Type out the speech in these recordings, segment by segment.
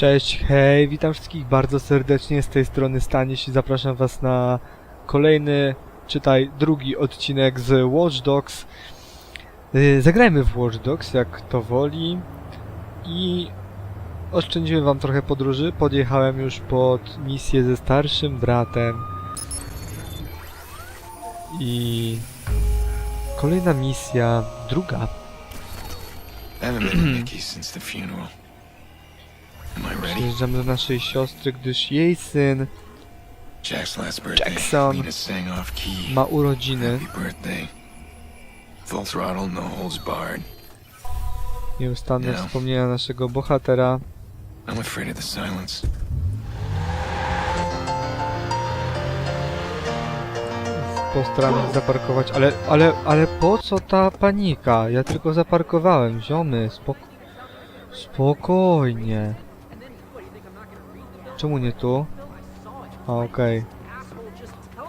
Cześć, hej, witam wszystkich bardzo serdecznie z tej strony Staniesz i zapraszam was na kolejny, czytaj drugi odcinek z Watch Dogs. Yy, Zagrajmy w Watch Dogs, jak to woli i oszczędziłem wam trochę podróży, podjechałem już pod misję ze starszym bratem i kolejna misja, druga. Am I ready? przyjeżdżamy do naszej siostry, gdyż jej syn. Jackson. Ma urodziny. No. Nieustanne Nie. wspomnienia naszego bohatera. I'm afraid of the silence. Postaram się zaparkować, ale, ale, ale po co ta panika? Ja tylko zaparkowałem, ziomy, spok... Spokojnie. Czemu nie tu? A, okej.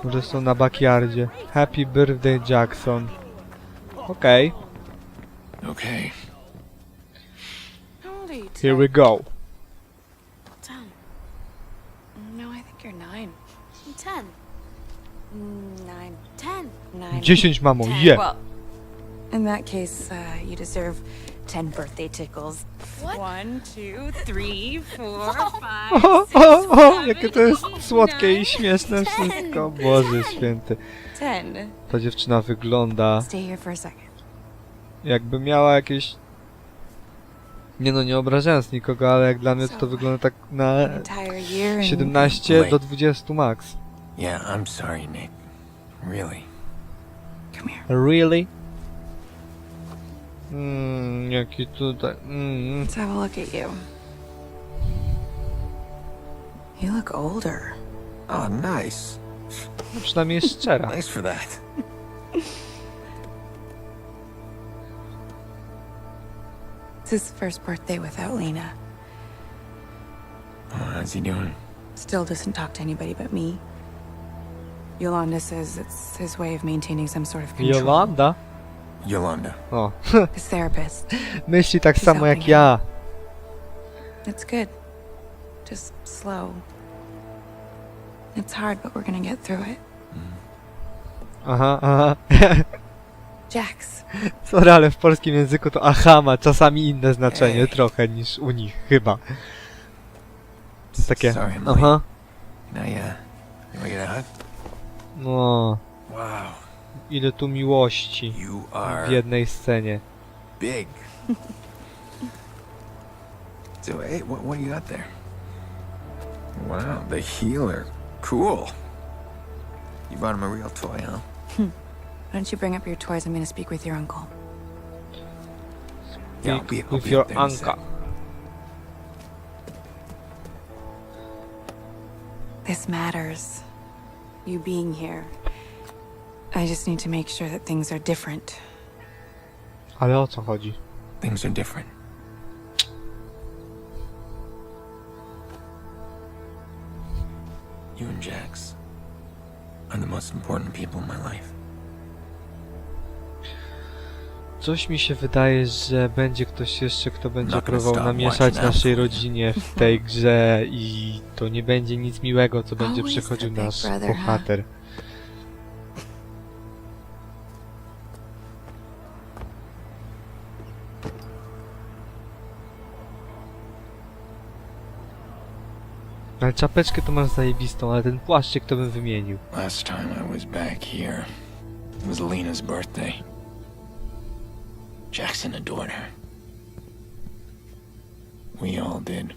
Może są na backyardzie. Happy birthday Jackson. Okej, Okay. Are you? here we go. Ten. I think you're nine. Ten. Nine. Ten. Nine. 10 mamo, je! Well, in that case, uh, you deserve ten birthday tickles. One, two, three, four, five, O, o, jakie to jest słodkie i śmieszne wszystko. Boże święty. Ten. Ta dziewczyna wygląda Stay here for a second. jakby miała jakieś... Nie no, nie obrażając nikogo, ale jak dla mnie to, to wygląda tak na An entire year and 17 do 20 max. Yeah, I'm sorry, Nick. Really. come here. Really? Mmm, jaki tutaj... Mm. Let's have a look at you. You look older. Oh, nice. No przynajmniej jest szczera. Thanks for that. It's his first birthday without Lena. Oh, how's he doing? Still doesn't talk to anybody but me. Yolanda says it's his way of maintaining some sort of control. Jolanda? Yolanda. O, His therapist. myśli tak samo jak ja. It's good. Just slow. It's hard, but we're gonna get through it. Aha, aha. Jax, Sorry, ale w polskim języku to aha ma czasami inne znaczenie trochę niż u nich, chyba. To jest takie, Sorry, aha, Now, yeah. Can we get a hug? no, Wow. Ile tu miłości You w are jednej scenie. big. so, hey, what, what do you got there? Wow, the healer. Cool. You brought him a real toy, huh? Hmm. why don't you bring up your toys? I'm gonna speak with your uncle. Yeah, I'll be- I'll with be your up there in a sec. uncle. This matters. You being here. I just need to make sure that things are different. Ale o co chodzi? Things are different. You and Jax are the most important people in my life. Coś mi się wydaje, że będzie ktoś jeszcze, kto będzie próbował namieszać naszej rodzinie w tej grze i to nie będzie nic miłego, co będzie przechodził nasz bohater. Ale czapeczkę to masz zajebistą, ale ten płaszczyk to bym wymienił. Last time I was back here it was Lena's birthday. Jackson adored her. We all did.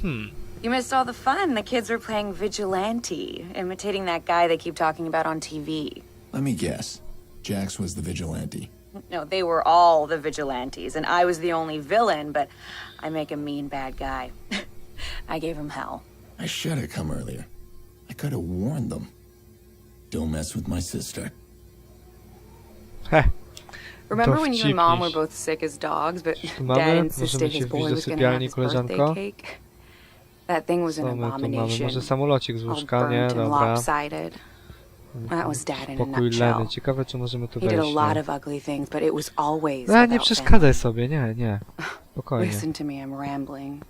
Hmm. You missed all the fun. The kids were playing Vigilante, imitating that guy they keep talking about on TV. Let me guess. Jax was the vigilante. No, they were all the vigilantes, and I was the only villain, but I make a mean bad guy. I gave him hell. I should have come earlier. I could have warned them. Don't mess with my sister. Heh, Remember when you and mom were both sick as dogs, but dad Możemy insisted his wbić boy was gonna have sypialni, his birthday cake? That thing was an Co my tu mamy? abomination. Może samolocik z All łóżka? Nie, and dobra. lopsided. That was dad in a Pokój nutshell. Leny. Ciekawe, czy możemy tu He did a wejść. lot Nie, of ugly things, but it was always A, nie about przeszkadzaj sobie, nie, nie. Spokojnie. Listen to me, I'm rambling.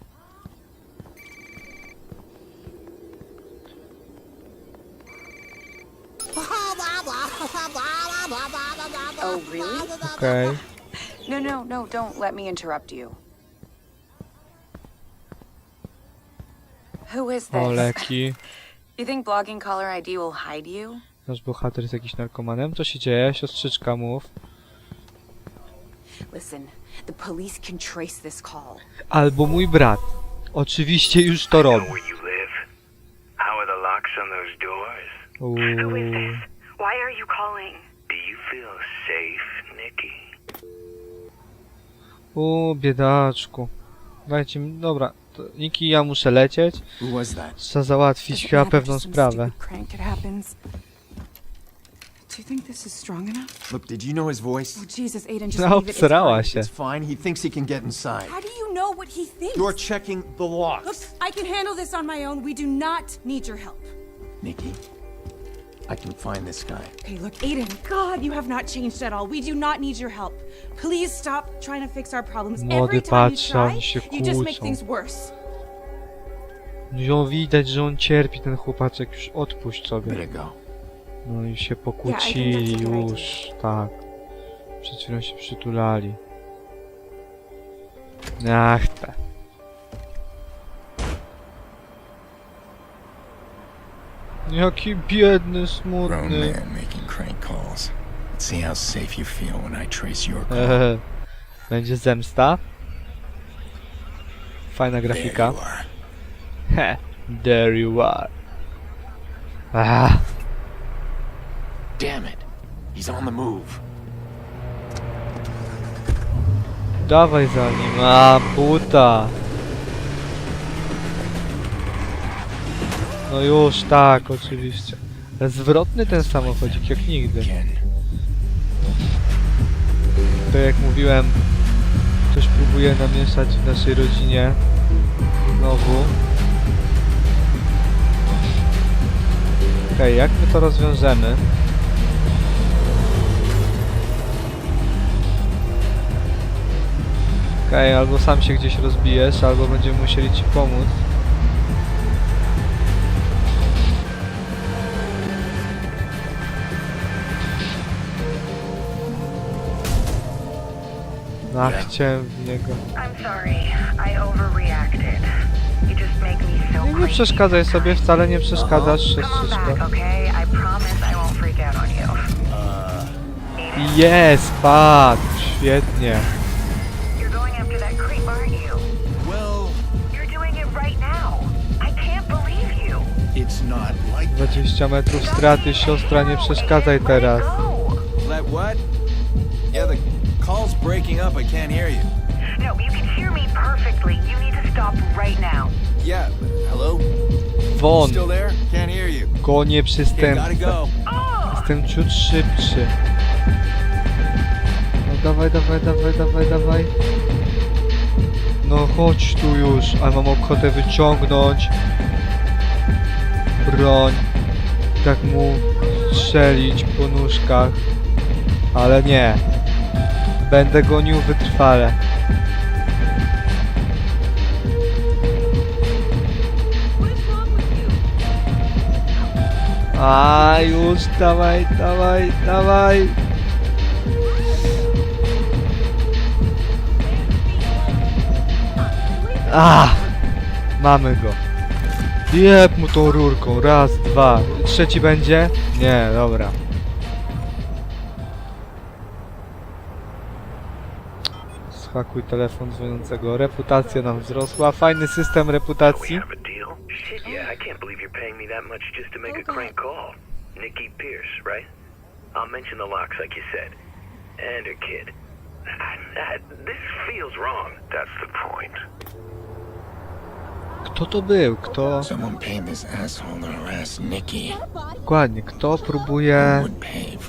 Oh, really? Okej. No, no, no, don't let me interrupt you. Who is O, this? leki. You think blogging caller ID will hide you? Nasz bohater jest jakiś narkomanem. Co się dzieje? Siostrzyczka, mów. Listen, the police can trace this call. Albo mój brat. Oczywiście już to robi. Where you live? How are the locks on those doors? Uuu. Who is this? Why are you calling? Do you feel safe, Nikki? U, biedaczku. Dajcie mi, dobra. To, Niki, ja muszę lecieć. Who was that? Trzeba załatwić chyba pewną sprawę. Crank happens. Do you think this is strong enough? Look, did you know his voice? Oh Jesus, Aiden, just No, leave it. It's obsrała fine. się. It's fine. He thinks he can get inside. How do you know what he thinks? You're checking the Look, locks. I can handle this on my own. We do not need your help. Nikki, I can find this guy. Hey, look, Aiden, God, you have not changed at all. We do not need your help. Please stop trying to fix our problems. Młody Every time you patrzy, try, oni się you just make kłócą. things worse. No widać, że on cierpi, ten chłopaczek. Już odpuść sobie. Go. No i się Yeah, I pokłócili już. Tak. Przed chwilą się przytulali. Ach te. Jaki biedny, Grown smutny. man making crank calls. Let's see how safe you feel when I trace your call. Ehe. Będzie zemsta. Fajna There grafika. are. There you are. Ah, Damn it. He's on the move. dawaj za nim. A, puta. No już, tak, oczywiście. Zwrotny ten samochodzik, jak nigdy. To jak mówiłem, ktoś próbuje namieszać w naszej rodzinie. Znowu. Okej, jak my to rozwiążemy? Okej, albo sam się gdzieś rozbijesz, albo będziemy musieli ci pomóc. Ach, Yeah. chciałem w niego. I'm sorry. I overreacted. You just make me so Nie, nie crazy. przeszkadzaj sobie, wcale nie przeszkadzasz, Come on back, siostrzyczko. okay? I promise I won't freak out on you. Jest, padł, świetnie. You're going after that creep, aren't you? Well, You're doing it right now. I can't believe you. it's not like 20 metrów straty, siostra, nie przeszkadzaj teraz. Let what? Yeah, the call's breaking up. I can't hear you. No, you can hear me perfectly. You need to stop right now. Yeah. Hello? Won, Still there? Can't hear you. konie Okay, gotta go. Jestem ciut szybszy. No dawaj, dawaj, dawaj, dawaj, dawaj. No chodź tu już, ale mam ochotę wyciągnąć broń. Tak mu strzelić po nóżkach. Ale nie. Będę gonił wytrwale. A już, dawaj, dawaj, dawaj. A, mamy go. Jeb mu tą rurką, raz, dwa. Trzeci będzie? Nie, dobra. Schakuj telefon dzwoniącego. Reputacja nam wzrosła. Fajny system reputacji. Nikki Pierce, right? I'll mention the locks like you said. And her kid. I, I, this feels wrong. That's the point. Kto to był? Kto? Someone paid this asshole to harass Nikki. Dokładnie, kto próbuje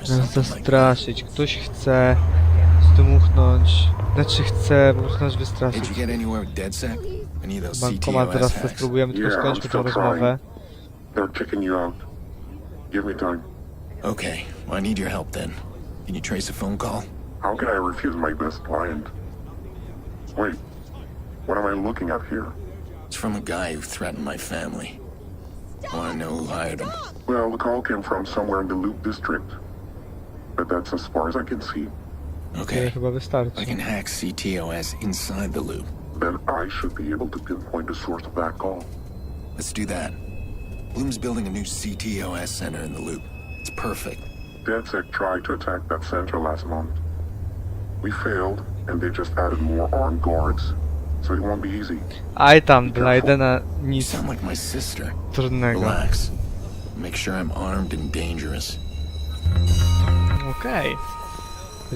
nas zastraszyć? Ktoś chce zdmuchnąć, znaczy chce po prostu nas Did wystraszyć. you get anywhere with DedSec? Any of those Bankomat zaraz CTOS to hacks? spróbujemy, tylko Yeah, I'm skończmy tę rozmowę. They're kicking you out. Give me time. Okay, well, I need your help then. Can you trace a phone call? How can I refuse my best client? Wait, what am I looking at here? It's from a guy who threatened my family. I want to know who hired him. Well, the call came from somewhere in the Loop District. But That's as far as I can see. Tyle Okay. chyba wystarczy. I can hack CTOS inside the loop. Then I should be able to pinpoint the source of that call. Let's do that. Bloom's building a new CTOS center in the loop. It's perfect. DedSec tried to attack that center last month. We failed, and they just added more armed guards. So it won't be easy. Aj tam, dla Aidena You nic sound like my sister. trudnego. Relax. Make sure I'm armed and dangerous. Okej.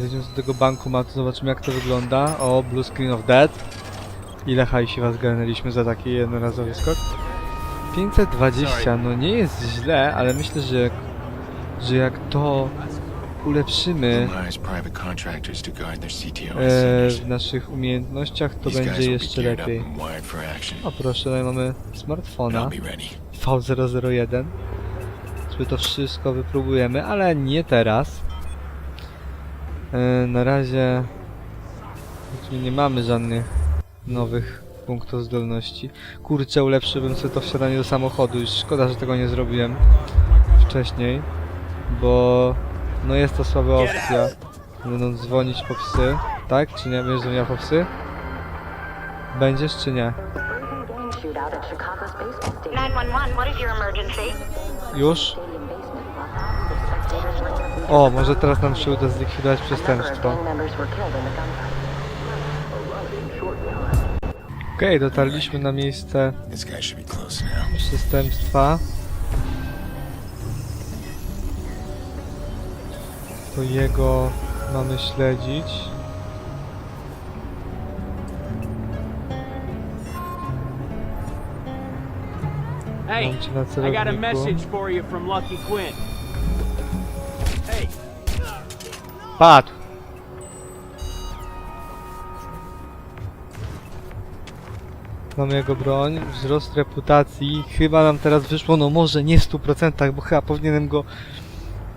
Jedziemy do tego bankomatu, zobaczymy jak to wygląda. O, Blue Screen of Death. Ile hajsiwa zgarnęliśmy za taki jednorazowy skok? 520, no nie jest źle, ale myślę, że, że jak to ulepszymy e, w naszych umiejętnościach, to będzie jeszcze lepiej. O proszę, tutaj mamy smartfona. I'll be ready. V001. Sobie to wszystko wypróbujemy, ale nie teraz. E, na razie nie mamy żadnych nowych punktów zdolności. Kurczę, ulepszyłbym sobie to wsiadanie do samochodu. Już szkoda, że tego nie zrobiłem wcześniej, bo no jest to słaba opcja. Będą dzwonić po psy, tak? Czy nie? Będziesz dzwoniła po psy? Będziesz czy nie? 911, what is your emergency? Już? O, może teraz nam się uda zlikwidować przestępstwo. Okej, dotarliśmy na miejsce przestępstwa. To jego mamy śledzić. Hey, I got a message for you from Lucky Quinn. Padł! Mamy jego broń, wzrost reputacji. Chyba nam teraz wyszło, no może nie w 100%, bo chyba powinienem go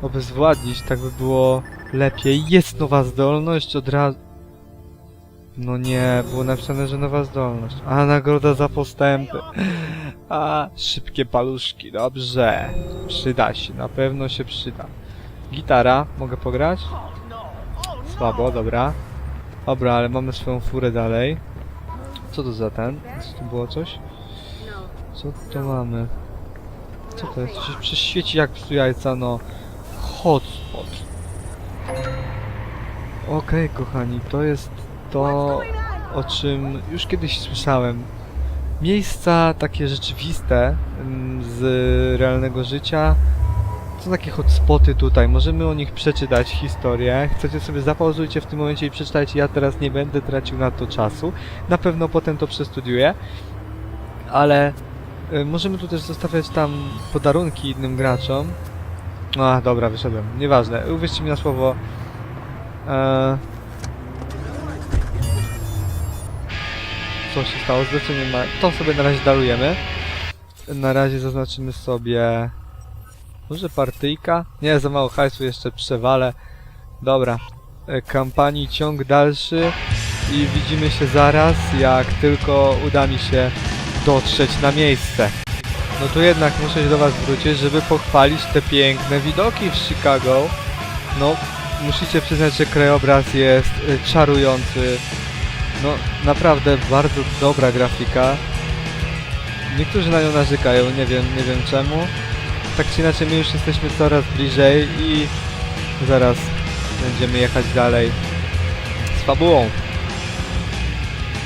obezwładnić, tak by było lepiej. Jest nowa zdolność od razu. No nie, było napisane, że nowa zdolność. A, nagroda za postępy. A, szybkie paluszki, dobrze. Przyda się, na pewno się przyda. Gitara, mogę pograć? Słabo, dobra. Dobra, ale mamy swoją furę dalej. Co to za ten? Co tu było coś? Co to mamy? Co to jest? Się prześwieci jak psu jajca, no. Hotspot. Okej, kochani, to jest to, o czym już kiedyś słyszałem. Miejsca takie rzeczywiste mm, z realnego życia są takie hotspoty tutaj, możemy o nich przeczytać historię. Chcecie sobie zapauzujcie w tym momencie i przeczytajcie, ja teraz nie będę tracił na to czasu. Na pewno potem to przestudiuję. Ale y, możemy tu też zostawiać tam podarunki innym graczom. A, dobra, wyszedłem. Nieważne, uwierzcie mi na słowo. Eee... Co się stało? Zlecenie ma... To sobie na razie darujemy. Na razie zaznaczymy sobie... Może partyjka? Nie, za mało hajsu, jeszcze przewalę. Dobra. E, Kampanii ciąg dalszy i widzimy się zaraz, jak tylko uda mi się dotrzeć na miejsce. No tu jednak muszę się do was wrócić, żeby pochwalić te piękne widoki w Chicago. No, musicie przyznać, że krajobraz jest e, czarujący. No, naprawdę bardzo dobra grafika. Niektórzy na nią narzekają, nie wiem, nie wiem czemu tak czy inaczej my już jesteśmy coraz bliżej i zaraz będziemy jechać dalej z fabułą.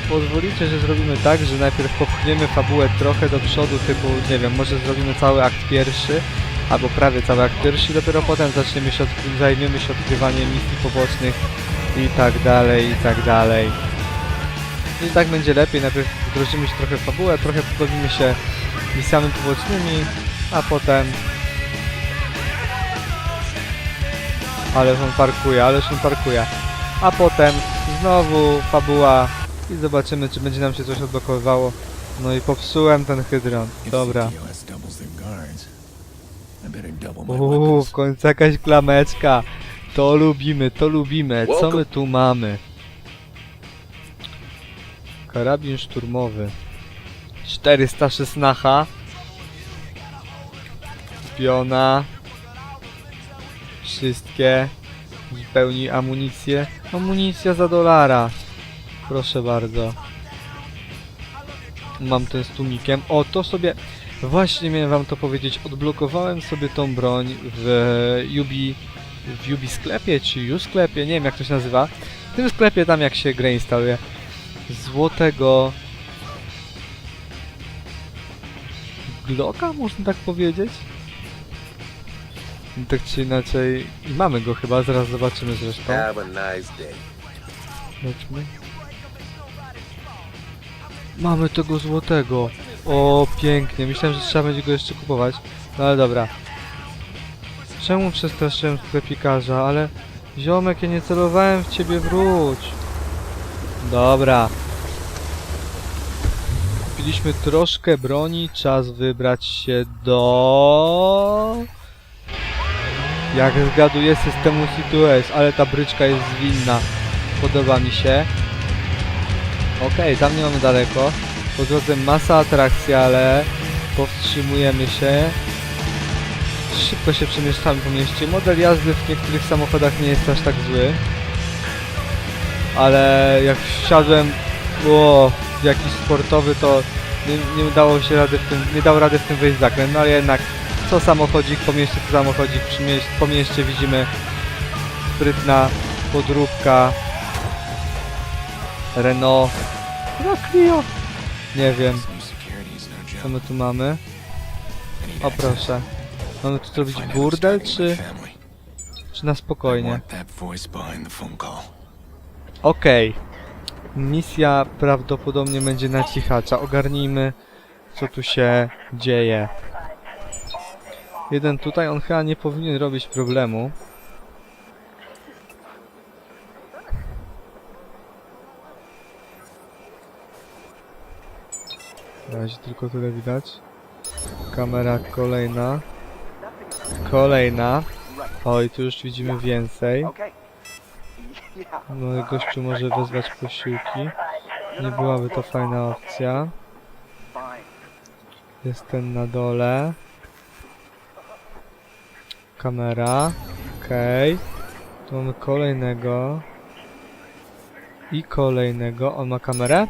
Pozwolicie, że zrobimy tak, że najpierw popchniemy fabułę trochę do przodu, typu, nie wiem, może zrobimy cały akt pierwszy, albo prawie cały akt pierwszy, dopiero potem zaczniemy się, zajmiemy się odkrywaniem misji pobocznych i tak dalej, i tak dalej. I tak będzie lepiej, najpierw wdrożymy się trochę w fabułę, trochę pobawimy się misjami pobocznymi, a potem... Ależ on parkuje, ależ on parkuje. A potem znowu fabuła i zobaczymy, czy będzie nam się coś odblokowywało. No i popsułem ten hydron. Dobra. Uuu, w końcu jakaś klameczka. To lubimy, to lubimy. Co my tu mamy? Karabin szturmowy. 416. Piona. Wszystkie. Wypełnij amunicję. Amunicja za dolara. Proszę bardzo. Mam ten z tłumikiem. O, to sobie... Właśnie miałem wam to powiedzieć. Odblokowałem sobie tą broń w Yubi... W Yubi sklepie, czy już sklepie? Nie wiem jak to się nazywa. W tym sklepie tam jak się grę instaluje. Złotego... Glocka, można tak powiedzieć? Tak czy inaczej... Mamy go chyba, zaraz zobaczymy zresztą. Have a nice day. Lećmy. Mamy tego złotego. O, pięknie. Myślałem, że trzeba będzie go jeszcze kupować. No ale dobra. Czemu przestraszyłem sklepikarza? Ale... Ziomek, ja nie celowałem w ciebie, wróć. Dobra. Kupiliśmy troszkę broni. Czas wybrać się do... Jak zgaduję systemu C2S, ale ta bryczka jest zwinna. Podoba mi się. Okej, tam nie mamy daleko. Po drodze masa atrakcji, ale powstrzymujemy się. Szybko się przemieszczamy po mieście. Model jazdy w niektórych samochodach nie jest aż tak zły. Ale jak wsiadłem o, jakiś sportowy, to nie, nie udało się rady w tym, nie dał rady w tym wejść zakręt. No ale jednak co samochodzik po mieście, co samochodzik przy mieście, po mieście widzimy sprytna podróbka Renault. No Clio. Nie wiem co my tu mamy. O proszę. Mamy tu zrobić burdel czy czy na spokojnie? Okej. Misja prawdopodobnie będzie na cichacza. Ogarnijmy co tu się dzieje jeden tutaj on chyba nie powinien robić problemu Na razie tylko tyle widać. Kamera kolejna. Kolejna. Oj, tu już widzimy więcej. No gościu może wezwać posiłki. Nie byłaby to fajna opcja. Jest ten na dole. Kamera. Okej. Tu mamy kolejnego. I kolejnego. On ma kamerę?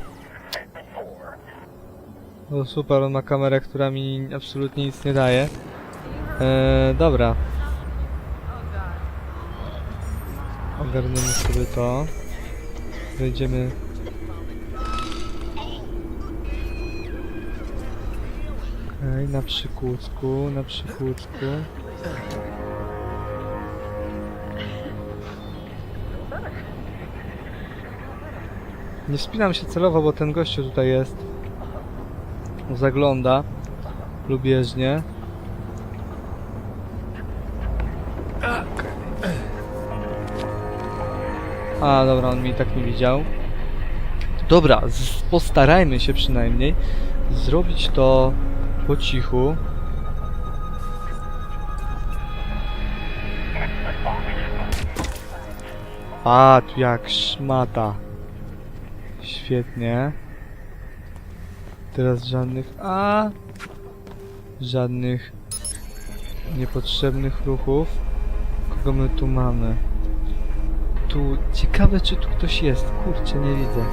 No super, on ma kamerę, która mi absolutnie nic nie daje. Eee, dobra. Ogarniemy sobie to. Wejdziemy... Okej, na przykłucku, na przykłucku. Nie wspinam się celowo, bo ten gościu tutaj jest zagląda lubieżnie. A, dobra, on mi tak nie widział. Dobra, postarajmy się przynajmniej zrobić to po cichu. A, tu jak szmata. Świetnie. Teraz żadnych... A, Żadnych niepotrzebnych ruchów. Kogo my tu mamy? Tu... Ciekawe, czy tu ktoś jest. Kurczę, nie widzę.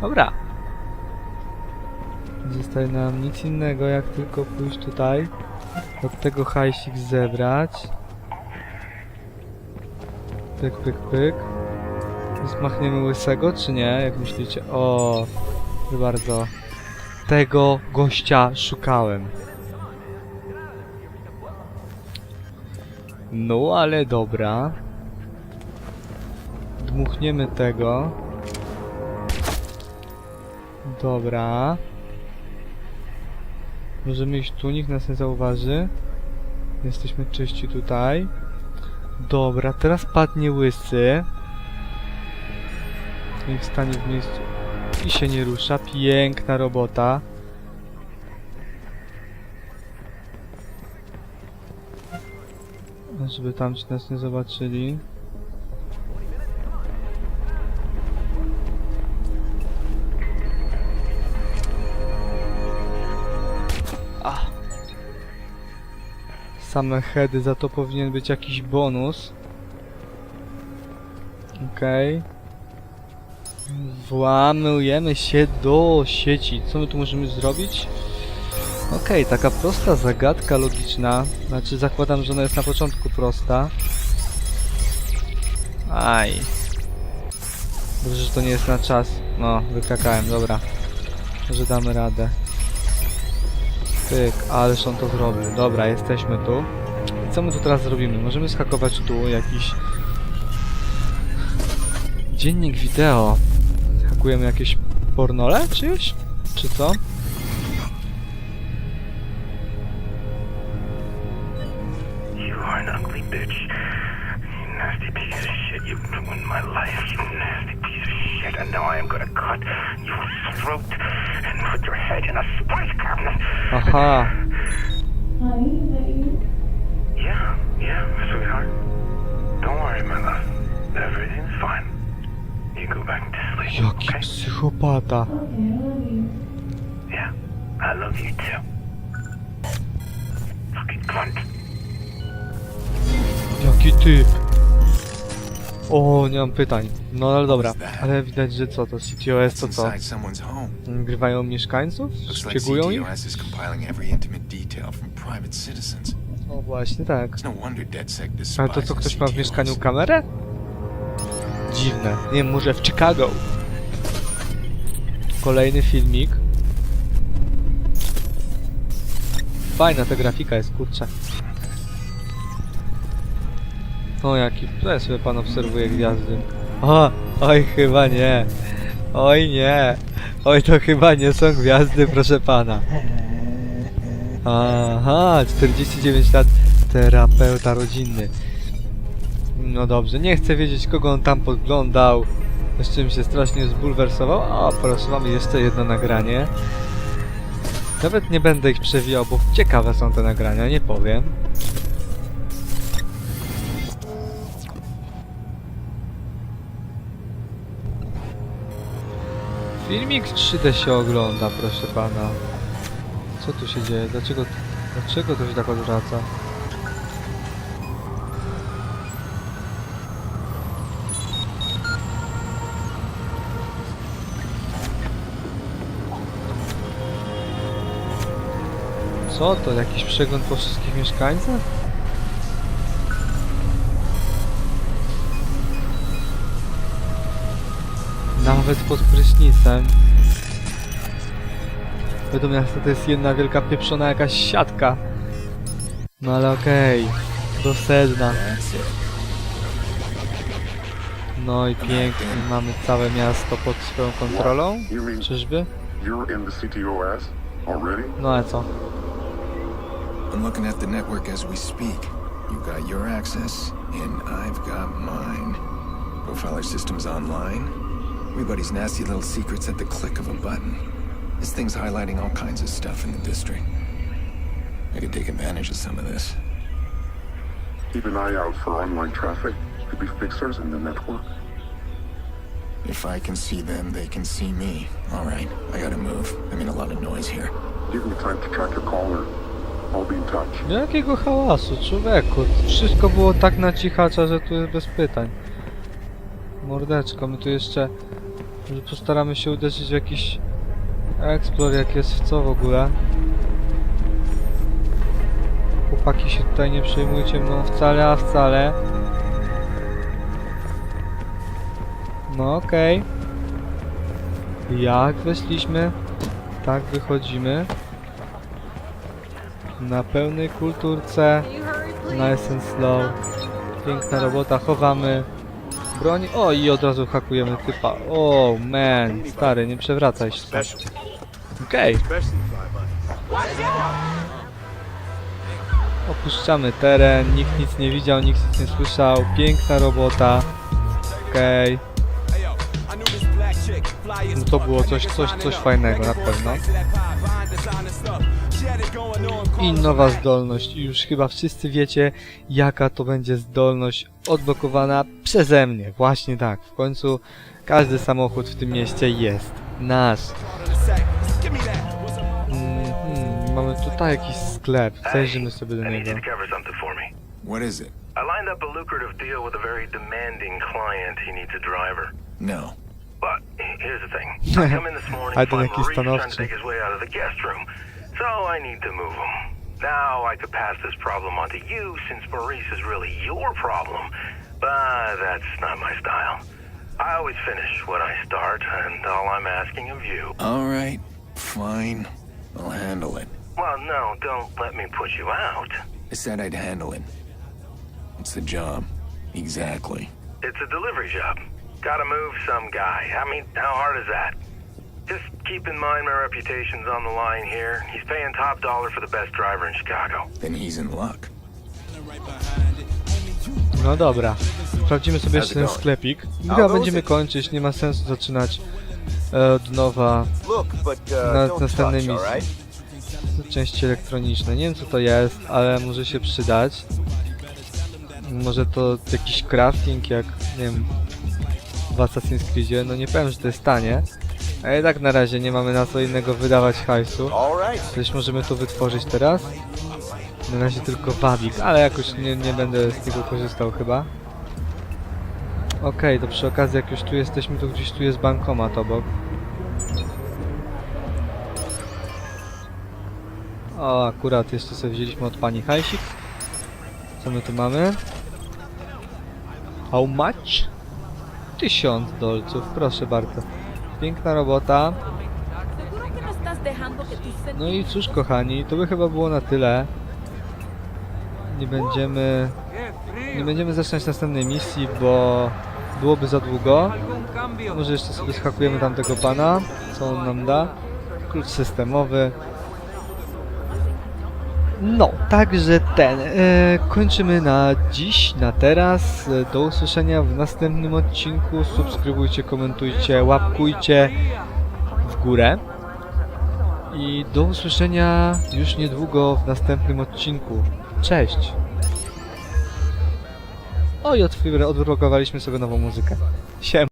Dobra. Zostaje nam nic innego, jak tylko pójść tutaj. Od tego hajsik zebrać. Pyk, pyk, pyk. Zmachniemy łysego, czy nie? Jak myślicie? O, bardzo. Tego gościa szukałem. No, ale dobra. Dmuchniemy tego. Dobra. Możemy iść tu, nikt nas nie zauważy. Jesteśmy czyści tutaj. Dobra, teraz padnie łysy. Niech stanie w miejscu i się nie rusza. Piękna robota. Żeby tam ci nas nie zobaczyli. Same heady, za to powinien być jakiś bonus. Okej. Włamujemy się do sieci. Co my tu możemy zrobić? Okej, taka prosta zagadka logiczna. Znaczy zakładam, że ona jest na początku prosta. Aj. Dobrze, że to nie jest na czas. No, wykrakałem, dobra. Może damy radę. Tyk, ależ on to zrobił. Dobra, jesteśmy tu. I co my tu teraz zrobimy? Możemy skakować tu, jakiś... Dziennik wideo. Hakujemy jakieś pornole czyjeś? Czy co? You nasty piece of shit. You ruined my life, you nasty shit. And now I am gonna cut your throat and put your head in a spice cabinet. Aha. Yeah, yeah, sweetheart. Don't worry, my love. Everything's fine. You go back to sleep, Jaki okay? psychopata. Yeah, I love you too. Fucking cunt. Jaki typ. O, nie mam pytań. No ale dobra. Ale widać, że co to? CTOS to co? Grywają mieszkańców? Szpiegują ich? CTOS is compiling every intimate detail from private citizens. O właśnie tak. No Ale to co, ktoś ma w mieszkaniu kamerę? Dziwne. Nie wiem, może w Chicago. Kolejny filmik. Fajna ta grafika jest, kurczę. O, jaki... Sobie pan obserwuje gwiazdy. O, oj, chyba nie. Oj, nie. Oj, to chyba nie są gwiazdy, proszę pana. Aha, 49 lat, terapeuta rodzinny. No dobrze, nie chcę wiedzieć kogo on tam podglądał, z czym się strasznie zbulwersował. O, proszę, mamy jeszcze jedno nagranie. Nawet nie będę ich przewijał, bo ciekawe są te nagrania, nie powiem. Filmik w 3D się ogląda, proszę pana. Co tu się dzieje? Dlaczego, dlaczego to się tak odwraca? Co to? Jakiś przegląd po wszystkich mieszkańcach? Nawet pod prysznicem. Wiadomo, miasta to jest jedna wielka pieprzona jakaś siatka. No ale okej. Do sedna. No i pięknie, mamy całe miasto pod swoją kontrolą. Czyżby? No ale co? I'm looking at the network as we speak. You've got your access, and I've got mine. Profiler system's online. Everybody's nasty little secrets at the click of a button. This thing's highlighting all kinds of stuff in the district. I could take advantage of some of this. Keep an eye out for online traffic. Could be fixers in the network. If I can see them, they can see me. All right, I gotta move. I'm in a lot of noise here. Give me time to track your caller. I'll be in touch. Jakiego hałasu, człowieku? Wszystko było tak na cichacza, że tu jest bez pytań. Mordeczko, my tu jeszcze... Postaramy się uderzyć w jakiś... Explore, jak jest w co w ogóle. Chłopaki się tutaj nie przejmujcie mną wcale, a wcale. No okej. Jak weszliśmy, tak wychodzimy. Na pełnej kulturce. Nice and slow. Piękna robota, chowamy broń. O i od razu hakujemy typa. O man, stary, nie przewracaj się. Okej, opuszczamy teren, nikt nic nie widział, nikt nic nie słyszał. Piękna robota. Okej. No to było coś, coś, coś fajnego na pewno. I nowa zdolność. I już chyba wszyscy wiecie, jaka to będzie zdolność odblokowana przeze mnie. Właśnie tak. W końcu każdy samochód w tym mieście jest nasz. Mhm, mamy tutaj jakiś sklep. Zajrzymy sobie do niego. What is it? I lined up a lucrative deal with a very demanding client. He needs a driver. No. But here's the thing. I come in this morning, I find Maurice trying to take his way out of the guest room. So I need to move him. Now I could pass this problem on to you since Maurice is really your problem. But that's not my style. I always finish what I start, and all I'm asking of you. All right. Fine. I'll handle it. Well, no, don't let me put you out. I said I'd handle it. It's the job. Exactly. It's a delivery job. Gotta move some guy. I mean, how hard is that? Just keep in mind my reputation's on the line here. He's paying top dollar for the best driver in Chicago. Then he's in luck. No dobra. Sprawdzimy sobie jeszcze ten sklepik. Chyba będziemy kończyć, nie ma sensu zaczynać e, od nowa uh, na następnej misji. części elektroniczne. Nie wiem co to jest, ale może się przydać. Może to jakiś crafting jak, nie wiem, w Assassin's Creedzie. No nie powiem, że to jest tanie. A i tak na razie nie mamy na co innego wydawać hajsu. Coś możemy tu wytworzyć teraz. Na razie tylko wabik, ale jakoś nie, nie będę z tego korzystał chyba. Okej, to przy okazji jak już tu jesteśmy, to gdzieś tu jest bankomat obok. O, akurat jeszcze sobie wzięliśmy od pani hajsik. Co my tu mamy? How much? Tysiąc dolców, proszę bardzo. Piękna robota. No i cóż kochani, to by chyba było na tyle. Nie będziemy... Nie będziemy zaczynać następnej misji, bo byłoby za długo. Może jeszcze sobie schakujemy tamtego pana, co on nam da. Klucz systemowy. No, także ten. E, kończymy na dziś, na teraz. Do usłyszenia w następnym odcinku. Subskrybujcie, komentujcie, łapkujcie w górę. I do usłyszenia już niedługo w następnym odcinku. Cześć! O i odblokowaliśmy sobie nową muzykę. Siem.